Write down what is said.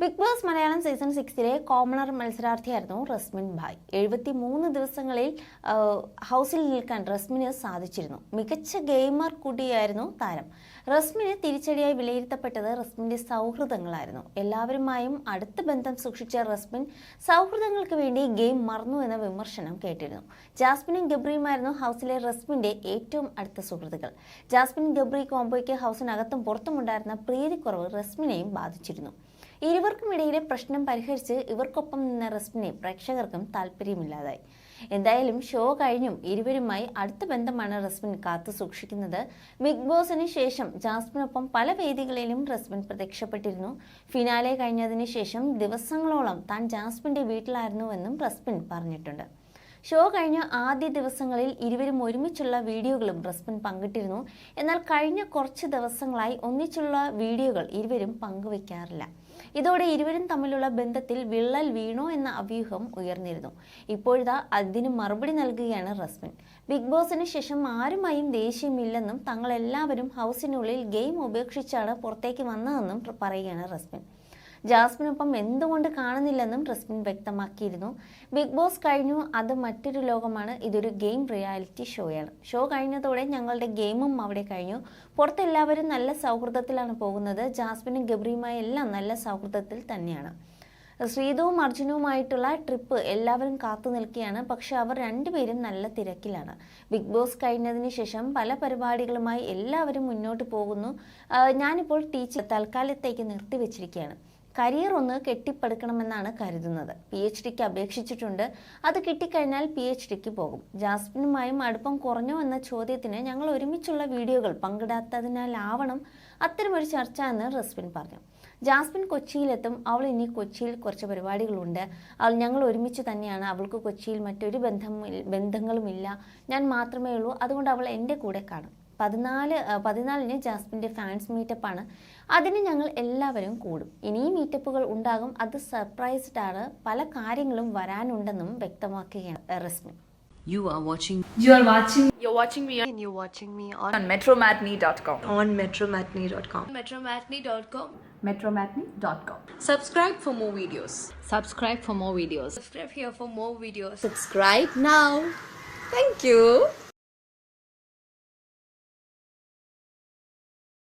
Big boss Malayalam season സിക്സിലെ commoner മത്സരാർത്ഥിയായിരുന്നു റസ്മിൻ ഭായ്. എഴുപത്തി മൂന്ന് ദിവസങ്ങളിൽ ഹൗസിൽ നിൽക്കാൻ റസ്മിന് സാധിച്ചിരുന്നു. മികച്ച ഗെയിമർ കൂടിയായിരുന്നു താരം. റസ്മിന് തിരിച്ചടിയായി വിലയിരുത്തപ്പെട്ടത് റസ്മിന്റെ സൗഹൃദങ്ങളായിരുന്നു. എല്ലാവരുമായും അടുത്ത ബന്ധം സൂക്ഷിച്ച റസ്മിൻ സൗഹൃദങ്ങൾക്ക് വേണ്ടി ഗെയിം മറന്നു എന്ന വിമർശനം കേട്ടിരുന്നു. ജാസ്മിനും ഗബ്രിയുമായിരുന്നു ഹൗസിലെ റസ്മിന്റെ ഏറ്റവും അടുത്ത സുഹൃത്തുക്കൾ. ജാസ്മിൻ ഗബ്രി കോംബോയ്ക്ക് ഹൗസിനകത്തും പുറത്തുമുണ്ടായിരുന്ന പ്രീതിക്കുറവ് റസ്മിനെയും ബാധിച്ചിരുന്നു. ഇരുവർക്കുമിടയിലെ പ്രശ്നം പരിഹരിച്ച് ഇവർക്കൊപ്പം നിന്ന റസ്മിനെ പ്രേക്ഷകർക്കും താല്പര്യമില്ലാതായി. എന്തായാലും ഷോ കഴിഞ്ഞും ഇരുവരുമായി അടുത്ത ബന്ധമാണ് റസ്മിൻ കാത്തു സൂക്ഷിക്കുന്നത്. ബിഗ് ബോസിന് ശേഷം ജാസ്മിനൊപ്പം പല വേദികളിലും റസ്മിൻ പ്രത്യക്ഷപ്പെട്ടിരുന്നു. ഫിനാലെ കഴിഞ്ഞതിന് ശേഷം ദിവസങ്ങളോളം താൻ ജാസ്മിന്റെ വീട്ടിലായിരുന്നുവെന്നും റസ്മിൻ പറഞ്ഞിട്ടുണ്ട്. ഷോ കഴിഞ്ഞ ആദ്യ ദിവസങ്ങളിൽ ഇരുവരും ഒരുമിച്ചുള്ള വീഡിയോകളും റസ്മിൻ പങ്കിട്ടിരുന്നു. എന്നാൽ കഴിഞ്ഞ കുറച്ച് ദിവസങ്ങളായി ഒന്നിച്ചുള്ള വീഡിയോകൾ ഇരുവരും പങ്കുവയ്ക്കാറില്ല ഇതോടെ ഇരുവരും തമ്മിലുള്ള ബന്ധത്തിൽ വിള്ളൽ വീണോ എന്ന അഭ്യൂഹം ഉയർന്നിരുന്നു. ഇപ്പോഴിതാ അതിന് മറുപടി നൽകുകയാണ് റസ്മിൻ. ബിഗ് ബോസിന് ശേഷം ആരുമായും ദേഷ്യമില്ലെന്നും തങ്ങളെല്ലാവരും ഹൗസിനുള്ളിൽ ഗെയിം ഉപേക്ഷിച്ചാണ് പുറത്തേക്ക് വന്നതെന്നും പറയുകയാണ് റസ്മിൻ. ജാസ്മിനൊപ്പം എന്തുകൊണ്ട് കാണുന്നില്ലെന്നും റസ്മിൻ വ്യക്തമാക്കിയിരുന്നു. ബിഗ് ബോസ് കഴിഞ്ഞു അത് മറ്റൊരു ലോകമാണ്. ഇതൊരു ഗെയിം റിയാലിറ്റി ഷോയാണ്. ഷോ കഴിഞ്ഞതോടെ ഞങ്ങളുടെ ഗെയിമും അവിടെ കഴിഞ്ഞു. പുറത്തെല്ലാവരും നല്ല സൗഹൃദത്തിലാണ് പോകുന്നത്. ജാസ്മിനും ഗബ്രിയുമായി എല്ലാം നല്ല സൗഹൃദത്തിൽ തന്നെയാണ്. ശ്രീതുവും അർജുനവുമായിട്ടുള്ള ട്രിപ്പ് എല്ലാവരും കാത്തു നിൽക്കുകയാണ്. പക്ഷെ അവർ രണ്ടുപേരും നല്ല തിരക്കിലാണ്. ബിഗ് ബോസ് കഴിഞ്ഞതിന് ശേഷം പല പരിപാടികളുമായി എല്ലാവരും മുന്നോട്ട് പോകുന്നു. ഞാനിപ്പോൾ ടീച്ചർ തൽക്കാലത്തേക്ക് നിർത്തിവെച്ചിരിക്കുകയാണ്. കരിയർ ഒന്ന് കെട്ടിപ്പടുക്കണമെന്നാണ് കരുതുന്നത്. പി എച്ച് ഡിക്ക് അപേക്ഷിച്ചിട്ടുണ്ട്. അത് കിട്ടിക്കഴിഞ്ഞാൽ പി എച്ച് ഡിക്ക് പോകും. ജാസ്മിനുമായും അടുപ്പം കുറഞ്ഞോ എന്ന ചോദ്യത്തിന് ഞങ്ങൾ ഒരുമിച്ചുള്ള വീഡിയോകൾ പങ്കിടാത്തതിനാലാവണം അത്തരമൊരു ചർച്ച എന്ന് റസ്മിൻ പറഞ്ഞു. ജാസ്മിൻ കൊച്ചിയിലെത്തും. അവൾ ഇനി കൊച്ചിയിൽ കുറച്ച് പരിപാടികളുണ്ട്. അവൾ ഞങ്ങൾ ഒരുമിച്ച് തന്നെയാണ്. അവൾക്ക് കൊച്ചിയിൽ മറ്റൊരു ബന്ധം ബന്ധങ്ങളുമില്ല. ഞാൻ മാത്രമേ ഉള്ളൂ അതുകൊണ്ട് അവൾ എന്റെ കൂടെ കാണും. പതിനാല് പതിനാലിന് ജാസ്മിന്റെ ഫാൻസ് മീറ്റപ്പാണ് അതിന് ഞങ്ങൾ എല്ലാവരും കൂടും ഇനിയും മീറ്റപ്പുകൾ ഉണ്ടാകും അത് സർപ്രൈസ്ഡ് ആണ് പല കാര്യങ്ങളും വരാനുണ്ടെന്നും വ്യക്തമാക്കുകയാണ് Resmi You are watching You are watching You're watching me and you're watching me on, on metromatney.com. on metromatney.com. metromatney.com. Metromatney.com. Subscribe for more videos. subscribe for more videos. Subscribe here for more videos. Subscribe now. Thank you.